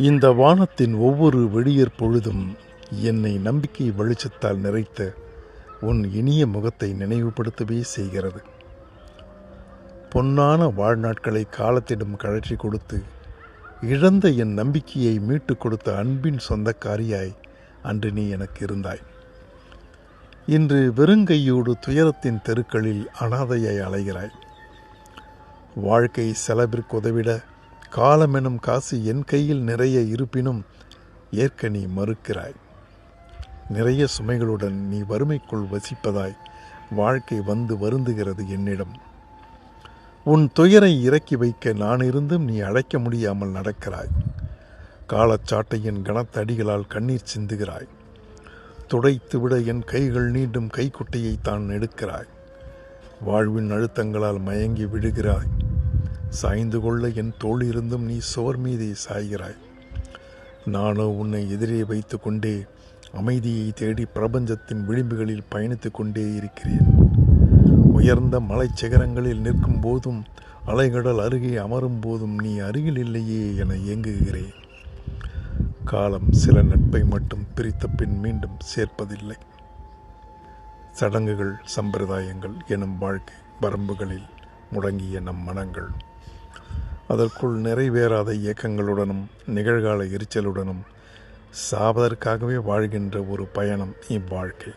இந்த வானத்தின் ஒவ்வொரு வெளியற் பொழுதும் என்னை நம்பிக்கை வெளிச்சத்தால் நிறைத்த உன் இனிய முகத்தை நினைவுபடுத்தவே செய்கிறது. பொன்னான வாழ்நாட்களை காலத்திடம் கழற்றி கொடுத்து இழந்த என் நம்பிக்கையை மீட்டு கொடுத்த அன்பின் சொந்தக்காரியாய் அன்று நீ எனக்கு இருந்தாய். இன்று வெறுங்கையோடு துயரத்தின் தெருக்களில் அனாதையாய் அலைகிறாய். வாழ்க்கை செலவிற்கு உதவிட காலமெனும் காசு என் கையில் நிறைய இருப்பினும் ஏற்க நீ மறுக்கிறாய். நிறைய சுமைகளுடன் நீ வறுமைக்குள் வசிப்பதாய் வாழ்க்கை வந்து வருந்துகிறது என்னிடம். உன் துயரை இறக்கி வைக்க நான் இருந்தும் நீ அழைக்க முடியாமல் நடக்கிறாய். காலச்சாட்டையின் கனத்தடிகளால் கண்ணீர் சிந்துகிறாய். துடைத்துவிட என் கைகள் நீண்டும் கைக்குட்டையை தான் எடுக்கிறாய். வாழ்வின் அழுத்தங்களால் மயங்கி விடுகிறாய் சாய்ந்து கொள்ள என் தோள் இருந்தும் நீ சுவர் மீது சாய்கிறாய். நானோ உன்னை எதிரே வைத்து கொண்டே அமைதியை தேடி பிரபஞ்சத்தின் விளிம்புகளில் பயணித்து கொண்டே இருக்கிறேன். உயர்ந்த மலைச் சிகரங்களில் நிற்கும் போதும் அலைகடல் அருகே அமரும் போதும் நீ அருகில் இல்லையே என இயங்குகிறேன் காலம் சில நட்பை மட்டும் பிரித்த பின் மீண்டும் சேர்ப்பதில்லை. சடங்குகள் சம்பிரதாயங்கள் எனும் வாழ்க்கை வரம்புகளில் முடங்கிய நம் மனங்கள். அதற்குள் நிறைவேறாத இயக்கங்களுடனும் நிகழ்கால எரிச்சலுடனும் சாவதற்காகவே வாழ்கின்ற ஒரு பயணம் இவ்வாழ்க்கை.